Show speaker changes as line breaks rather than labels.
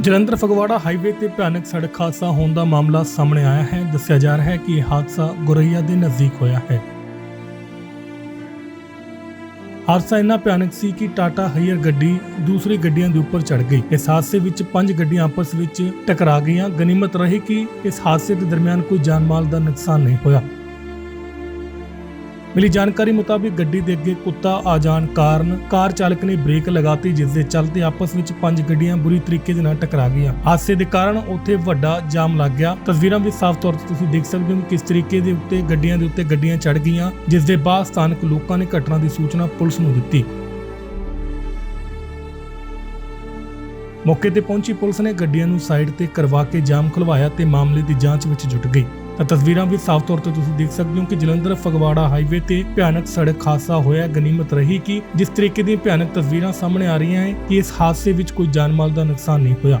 Jalandhar Phagwara highway ਤੇ ਭਿਆਨਕ ਸੜਕ ਹਾਦਸਾ ਹੋਣ ਦਾ ਮਾਮਲਾ ਸਾਹਮਣੇ ਆਇਆ ਹੈ। ਦੱਸਿਆ ਜਾ ਰਿਹਾ ਹੈ ਕਿ ਇਹ ਹਾਦਸਾ ਗੁਰਈਆ ਦੇ ਨਜ਼ਦੀਕ ਹੋਇਆ ਹੈ। ਹਾਦਸਾ ਇੰਨਾ ਭਿਆਨਕ ਸੀ ਕਿ ਟਾਟਾ ਹਈਅਰ ਗੱਡੀ ਦੂਸਰੀ ਗੱਡੀਆਂ ਦੇ ਉੱਪਰ ਚੜ ਗਈ। ਇਸ ਹਾਦਸੇ ਵਿੱਚ ਪੰਜ ਗੱਡੀਆਂ ਆਪਸ ਵਿੱਚ ਟਕਰਾ ਗਈਆਂ। ਗਨੀਮਤ ਰਹੀ ਕਿ ਇਸ ਹਾਦਸੇ ਦੇ ਦਰਮਿਆਨ ਕੋਈ ਜਾਨ-ਮਾਲ ਦਾ ਨੁਕਸਾਨ ਨਹੀਂ ਹੋਇਆ। ਮਿਲੀ ਜਾਣਕਾਰੀ ਮੁਤਾਬਿਕ ਗੱਡੀ ਦੇ ਅੱਗੇ ਕੁੱਤਾ ਆ ਜਾਣ ਕਾਰਨ ਕਾਰ ਚਾਲਕ ਨੇ ਬ੍ਰੇਕ ਲਗਾਤੀ, ਜਿਸ ਦੇ ਚਲਦੇ ਆਪਸ ਵਿੱਚ ਪੰਜ ਗੱਡੀਆਂ ਬੁਰੀ ਤਰੀਕੇ ਦੇ ਨਾਲ ਟਕਰਾ ਗਈਆਂ। ਹਾਦਸੇ ਦੇ ਕਾਰਨ ਉੱਥੇ ਵੱਡਾ ਜਾਮ ਲੱਗ ਗਿਆ। ਤਸਵੀਰਾਂ ਵਿੱਚ ਸਾਫ਼ ਤੌਰ ਤੇ ਤੁਸੀਂ ਦੇਖ ਸਕਦੇ ਹੋ ਕਿ ਕਿਸ ਤਰੀਕੇ ਦੇ ਉੱਤੇ ਗੱਡੀਆਂ ਦੇ ਉੱਤੇ ਗੱਡੀਆਂ ਚੜ ਗਈਆਂ, ਜਿਸ ਦੇ ਬਾਅਦ ਸਥਾਨਕ ਲੋਕਾਂ ਨੇ ਘਟਨਾ ਦੀ ਸੂਚਨਾ ਪੁਲਿਸ ਨੂੰ ਦਿੱਤੀ। ਮੌਕੇ ਤੇ ਪਹੁੰਚੀ ਪੁਲਿਸ ਨੇ ਗੱਡੀਆਂ ਨੂੰ ਸਾਈਡ ਤੇ ਕਰਵਾ ਕੇ ਜਾਮ ਖੁਲਵਾਇਆ ਤੇ ਮਾਮਲੇ ਦੀ ਜਾਂਚ ਵਿੱਚ ਜੁਟ ਗਈ। ਤਾਂ ਤਸਵੀਰਾਂ ਵੀ ਸਾਫ਼ ਤੌਰ ਤੇ ਤੁਸੀਂ ਦੇਖ ਸਕਦੇ ਹੋ ਕਿ ਜਲੰਧਰ ਫਗਵਾੜਾ ਹਾਈਵੇ ਤੇ ਭਿਆਨਕ ਸੜਕ ਹਾਦਸਾ ਹੋਇਆ, ਗਨੀਮਤ ਰਹੀ ਕਿ ਜਿਸ ਤਰੀਕੇ ਦੀਆਂ ਭਿਆਨਕ ਤਸਵੀਰਾਂ ਸਾਹਮਣੇ ਆ ਰਹੀਆਂ ਹੈ ਕਿ ਇਸ ਹਾਦਸੇ ਵਿੱਚ ਕੋਈ ਜਾਨ ਮਾਲ ਦਾ ਨੁਕਸਾਨ ਨਹੀਂ ਹੋਇਆ।